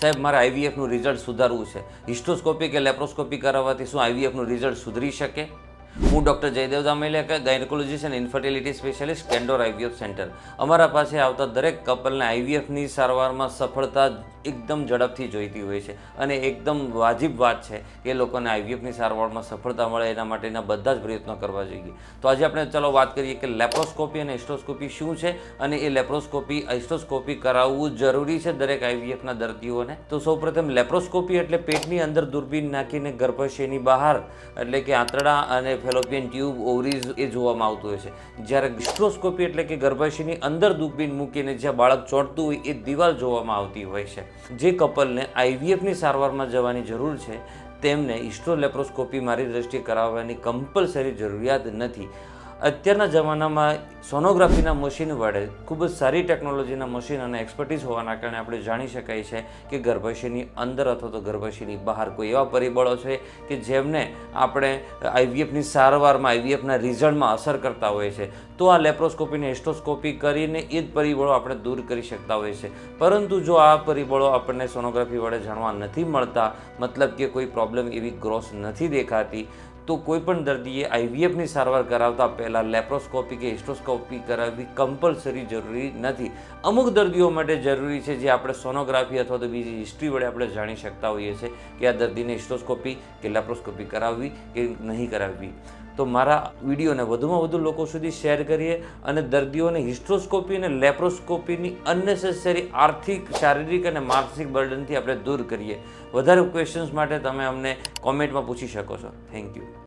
સાહેબ, મારે આઈવીએફનું રિઝલ્ટ સુધારવું છે. હિસ્ટોસ્કોપી કે લેપ્રોસ્કોપી કરાવવાથી શું આઈવીએફનું રિઝલ્ટ સુધરી શકે? હું ડૉક્ટર જયદેવ દામેલિયા ગાયનેકોલોજીસ્ટ અને infertility specialist candour IVF centre. અમારા પાસે આવતા દરેક કપલને આઈવીએફની સારવારમાં સફળતા એકદમ ઝડપથી જોઈતી હોય છે અને એકદમ વાજિબ વાત છે કે લોકોને આઈવીએફની સારવારમાં સફળતા મળે, એના માટેના બધા જ પ્રયત્નો કરવા જોઈએ. તો આજે આપણે ચાલો વાત કરીએ કે લેપ્રોસ્કોપી અને હિસ્ટોસ્કોપી શું છે અને એ લેપ્રોસ્કોપી હિસ્ટોસ્કોપી કરાવવું જરૂરી છે દરેક આઈવીએફના દર્દીઓને? તો સૌપ્રથમ લેપ્રોસ્કોપી એટલે પેટની અંદર દૂરબીન નાખીને ગર્ભાશયની બહાર, એટલે કે આંતરડા અને ફેલોપિયન ટ્યુબ ઓવરીઝ એ જોવામાં આવતું હોય છે. જ્યારે હિસ્ટ્રોસ્કોપી એટલે કે ગર્ભાશયની અંદર દૂરબીન મૂકીને જ્યાં બાળક ચોંટતું હોય એ દિવાલ જોવામાં આવતી હોય છે. જે કપલને આઈવીએફની સારવારમાં જવાની જરૂર છે, તેમને હિસ્ટ્રોલેપ્રોસ્કોપી મારી દ્રષ્ટિએ કરાવવાની કમ્પલસરી જરૂરિયાત નથી. અત્યારના જમાનામાં સોનોગ્રાફીના મશીન વડે ખૂબ જ સારી ટેકનોલોજીના મશીન અને એક્સપર્ટીઝ હોવાના કારણે આપણે જાણી શકાય છે કે ગર્ભાશયની અંદર અથવા તો ગર્ભાશયની બહાર કોઈ એવા પરિબળો છે કે જેમને આપણે આઈવીએફની સારવારમાં, આઈવીએફના રિઝલ્ટમાં અસર કરતા હોય છે. તો આ લેપ્રોસ્કોપીને હિસ્ટોસ્કોપી કરીને એ જ પરિબળો આપણે દૂર કરી શકતા હોય છે. પરંતુ જો આ પરિબળો આપણને સોનોગ્રાફી વડે જાણવા નથી મળતા, મતલબ કે કોઈ પ્રોબ્લેમ એવી ગ્રોસ નથી દેખાતી તો કોઈ પણ દર્દીએ આઈવીએફની સારવાર કરાવતા પહેલાં લેપ્રોસ્કોપી કે હિસ્ટોસ્કોપી કરાવવી કમ્પલસરી જરૂરી નથી. અમુક દર્દીઓ માટે જરૂરી છે જે આપણે સોનોગ્રાફી અથવા તો બીજી હિસ્ટ્રી વડે આપણે જાણી શકતા હોઈએ છીએ કે આ દર્દીને હિસ્ટોસ્કોપી કે લેપ્રોસ્કોપી કરાવવી કે નહીં કરાવવી. તો મારા વિડીયોને વધુમાં વધુ લોકો સુધી શેર કરીએ અને દર્દીઓને હિસ્ટ્રોસ્કોપી અને લેપ્રોસ્કોપીની અનનેસેસરી આર્થિક, શારીરિક અને માનસિક બર્ડનથી આપણે દૂર કરીએ. વધારે ક્વેશ્ચન્સ માટે તમે અમને કોમેન્ટમાં પૂછી શકો છો. Thank you